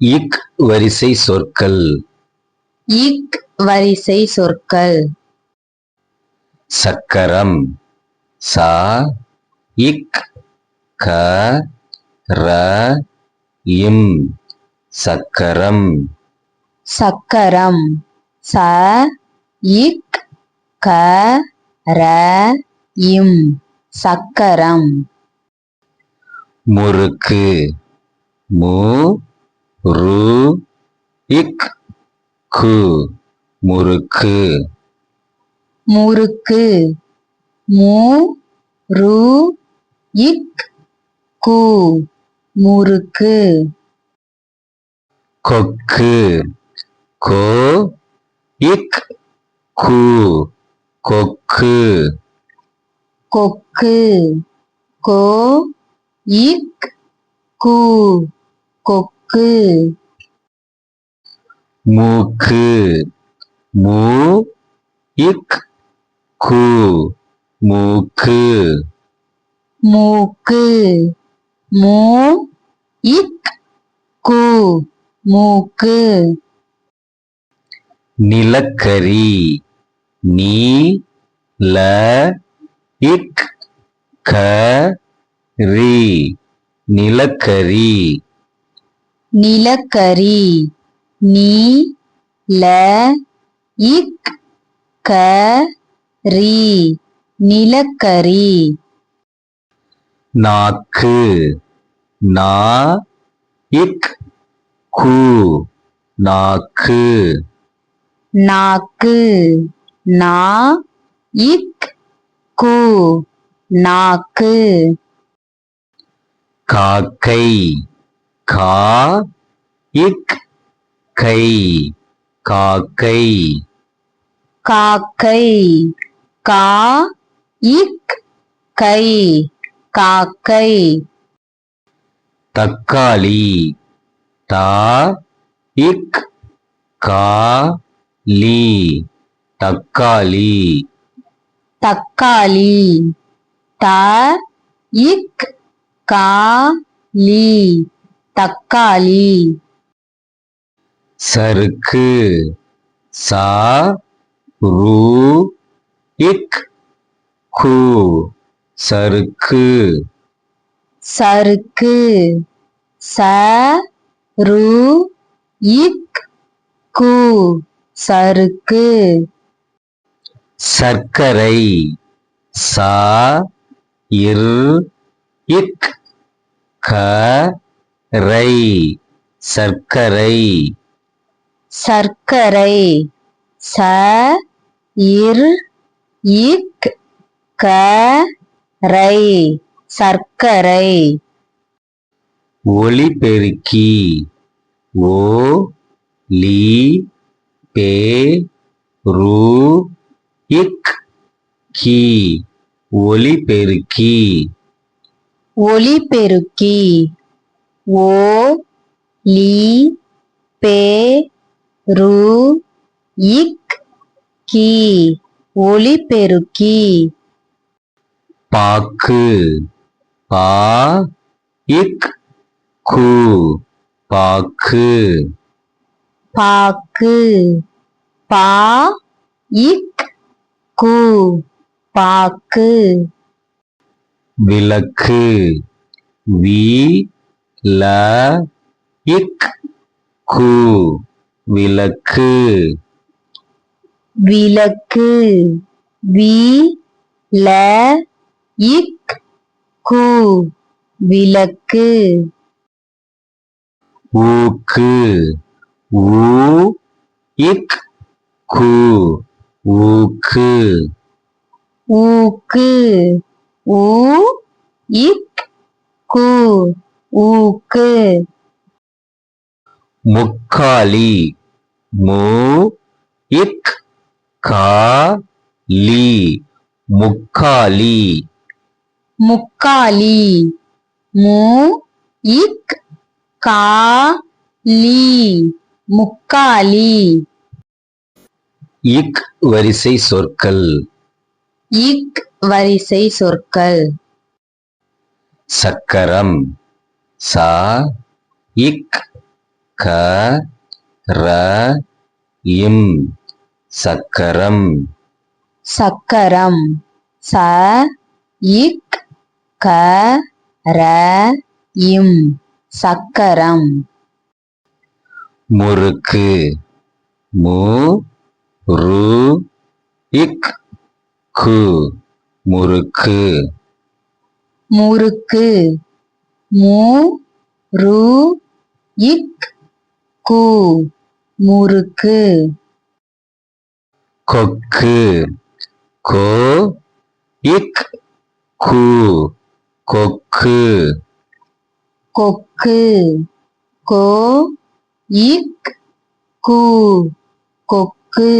இக் வரிசை சொற்கள். இக் வரிசை சொற்கள். சக்கரம். சா இக் க ர இம். சக்கரம். சக்கரம். ச இக் க ர இம். சக்கரம். முறுக்கு. மு ரு இக் கு முறுக்கு. முறுக்கு. மு ரு இக் கு முறுக்கு. கொக்கு. கோ இக் கு கொக்கு. கொக்கு. கோ இக் கு கொக்கு. மூக்கு. மூ இக் கு. மூக்கு. மூக்கு. மூ இக் கு. மூக்கு. நிலக்கரி. நீ ல இக் க ரி. நிலக்கரி. நிலக்கரி. நீ ல இக் க ரி நிலக்கரி. நாக்கு. நா இக் கு நாக்கு. நாக்கு. நா இக் கு நாக்கு. காக்கை. கா இக் கை காக்கை. காக்கை கா இக் கை காக்கை. தக்காளி தா இக் கா லி. தக்காளி. தக்காளி த இக் கா லி. தக்காளி. சருக்கு சா ரு இக். கு சருக்கு. சருக்கு ச ரு இக். கு சருக்கு. சர்க்கரை சா இர் இக். க ரை சர்க்கரை. சர்க்கரை ச இர் இக் க ரை சர்க்கரை. ஒலிபெருக்கி ஓ லி பே ரு இக். கி ஒலிபெருக்கி ஒலிபெருக்கி ஓ லி பே ரு இக் கி ஒலிபெருக்கி பாக்கு பா இக் கு பாக்கு. பாக்கு பா இக் கு பாக்கு. விளக்கு வி ல இக் கு விளக்கு. விளக்கு வி ல இக் கு விளக்கு. ஊக்கு ஊ இக் கு ஊக்கு. ஊக்கு ஊ இக் கு. ஊக்கு. முக்காலி. மு. இக் கா லி முக்காலி. முக்காலி. மு. இக் கா லி முக்காலி. இக் வரிசை சொற்கள். இக் வரிசை சொற்கள். சக்கரம். சா இக் க ர இம் சக்கரம். சக்கரம். ச இக் க ர இம் சக்கரம். முறுக்கு. மு ரு இக் கு முறுக்கு. முறுக்கு. மு ரு இக் கு முறுக்கு கொக்கு கோ இக் கு கொக்கு கொக்கு கோ இக் கு கொக்கு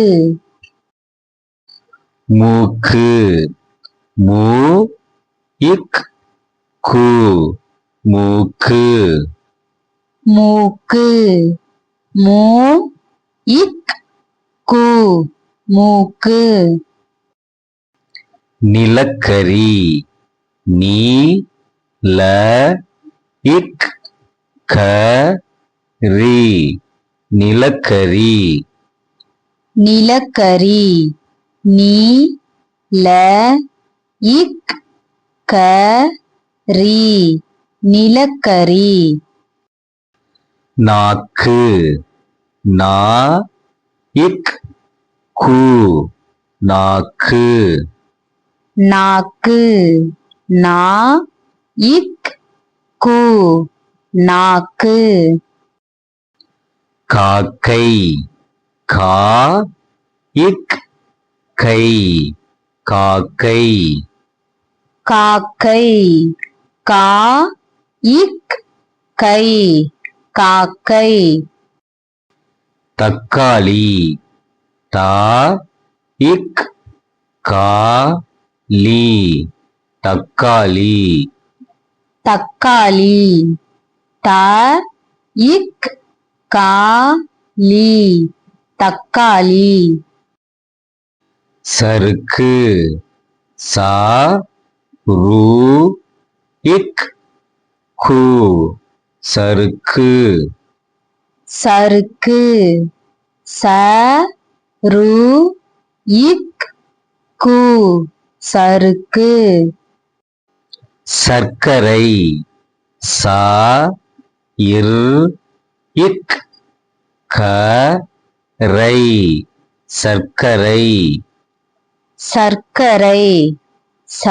மூக்கு மூ இக் கு மூக்கு. மூக்கு. மூ இக் கு மூக்கு. நிலக்கரி. நீ ல இக் க ரி. நிலக்கரி. நிலக்கரி. நீ ல இக் க ரி. நிலக்கரி. நாக்கு. நா இக் கு. நாக்கு. நாக்கு. நா இக் கு. நாக்கு. காக்கை. கா இக் கை. காக்கை. காக்கை. கா இக் கை காக்கை. தக்காளி. தா இக் கா லி. தக்காளி. தக்காளி. த இக் கா லி. தக்காளி. சருக்கு. சா ரு இக் கு சருக்கு சருக்கு ச ரு இக் கு. சருக்கு சர்க்கரை சா இர் இக். க ரை சர்க்கரை. சர்க்கரை ச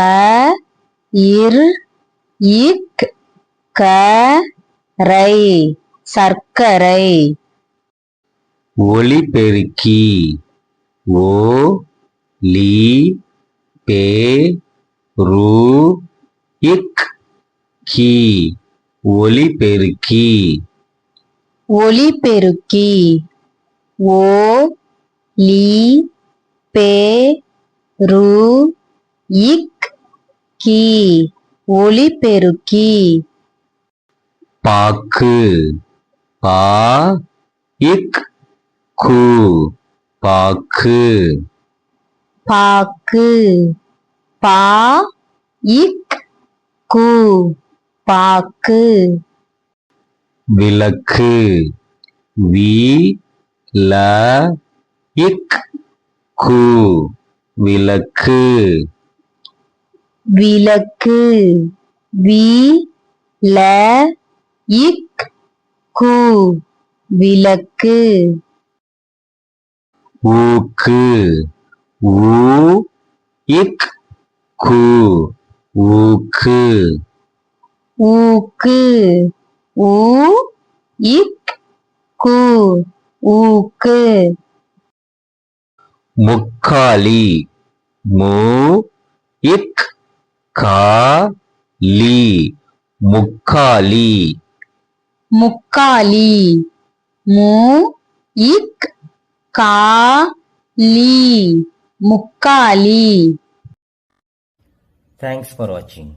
இர் இக். க ரை சர்க்கரை ஒலிபெருக்கி ஓ லி பே ரு இக் கி. ஒலிபெருக்கி ஒலிபெருக்கி ஓ லி பே ரு இக் கி. ஒலிபெருக்கி பாக்கு. பா இக் கு. பாக்கு. பாக்கு. பா இக் கு. பாக்கு. விளக்கு. வி ல இக் கு. விளக்கு. விளக்கு. வி ல இக் கு விளக்கு. ஊக்கு. ஊ இக் கு ஊக்கு. ஊக்கு. ஊ இக் கு ஊக்கு. முக்காலி. மு இக் கா லி. முக்காலி. முக்காலி மு இக் கா லி முக்காலி Thanks for watching.